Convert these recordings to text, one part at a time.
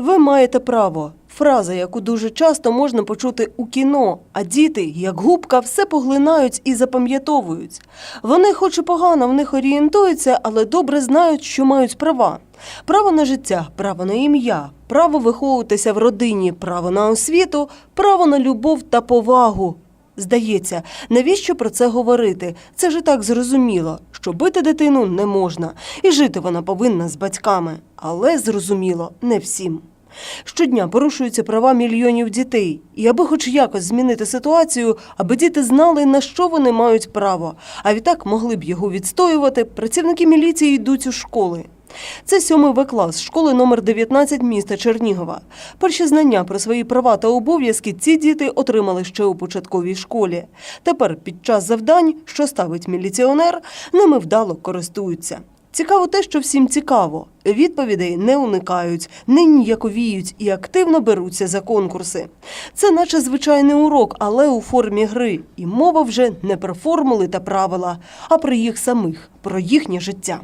Ви маєте право. Фраза, яку дуже часто можна почути у кіно, а діти, як губка, все поглинають і запам'ятовують. Вони, хоч і погано в них орієнтуються, але добре знають, що мають права. Право на життя, право на ім'я, право виховуватися в родині, право на освіту, право на любов та повагу. Здається, навіщо про це говорити? Це ж так зрозуміло, що бити дитину не можна, і жити вона повинна з батьками. Але зрозуміло, не всім. Щодня порушуються права мільйонів дітей, і аби хоч якось змінити ситуацію, аби діти знали, на що вони мають право, а відтак могли б його відстоювати, працівники міліції йдуть у школи. Це сьомий В клас школи номер 19 міста Чернігова. Перші знання про свої права та обов'язки ці діти отримали ще у початковій школі. Тепер під час завдань, що ставить міліціонер, ними вдало користуються. Цікаво те, що всім цікаво. Відповідей не уникають, не ніяковіють і активно беруться за конкурси. Це наче звичайний урок, але у формі гри. І мова вже не про формули та правила, а про їх самих, про їхнє життя.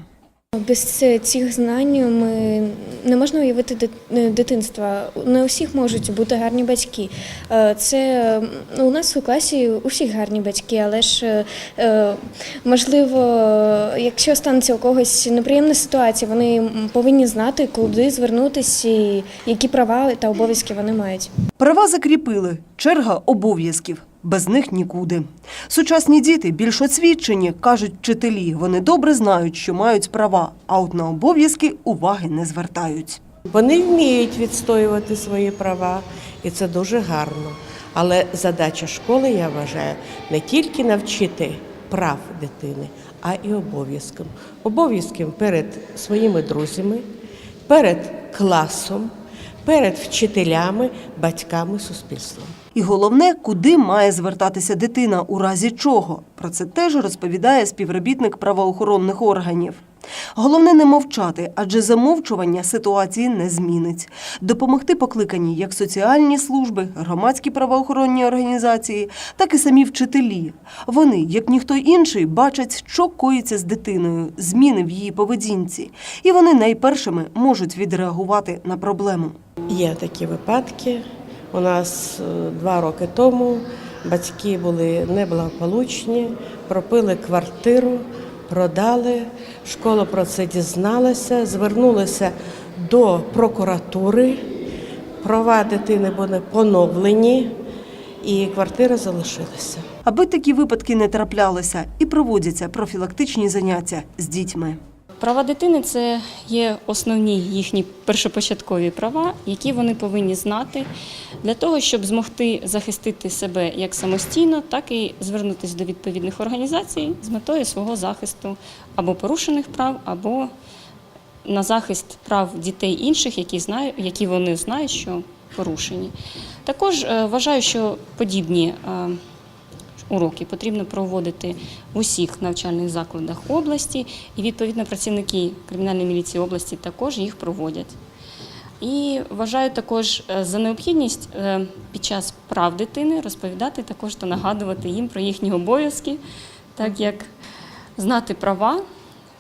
Без цих знань ми не можна уявити е, дитинства. Не у всіх можуть бути гарні батьки. Е, Це у нас у класі у гарні батьки, але ж е, можливо, якщо станеться у когось неприємна ситуація, вони повинні знати, куди звернутися які права та обов'язки вони мають. Права закріпили, черга обов'язків. Без них нікуди. Сучасні діти більш освічені, кажуть вчителі. Вони добре знають, що мають права, а от на обов'язки уваги не звертають. Вони вміють відстоювати свої права, і це дуже гарно. Але задача школи, я вважаю, не тільки навчити прав дитини, а і обов'язкам. Обов'язкам перед своїми друзями, перед класом, перед вчителями, батьками, суспільством. І головне, куди має звертатися дитина, у разі чого. Про це теж розповідає співробітник правоохоронних органів. Головне не мовчати, адже замовчування ситуації не змінить. Допомогти покликані як соціальні служби, громадські правоохоронні організації, так і самі вчителі. Вони, як ніхто інший, бачать, що коїться з дитиною, зміни в її поведінці, і вони найпершими можуть відреагувати на проблему. Є такі випадки. У нас е, два роки тому батьки були неблагополучні, пропили квартиру, продали. Школа про це дізналася, звернулася до прокуратури. Права дитини були поновлені, і квартира залишилася. Аби такі випадки не траплялися, і проводяться профілактичні заняття з дітьми. Права дитини це є основні їхні першопочаткові права, які вони повинні знати для того, щоб змогти захистити себе як самостійно, так і звернутися до відповідних організацій з метою свого захисту або порушених прав, або на захист прав дітей інших, які знають, які вони знають, що порушені. Також е, вважаю, що подібні е, уроки потрібно проводити в усіх навчальних закладах області, і відповідно працівники кримінальної міліції області також їх проводять. І вважаю також е, за необхідність е, під час прав дитини розповідати також та нагадувати їм про їхні обов'язки, так як знати права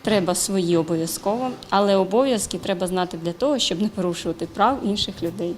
треба свої обов'язково, але обов'язки треба знати для того, щоб не порушувати прав інших людей.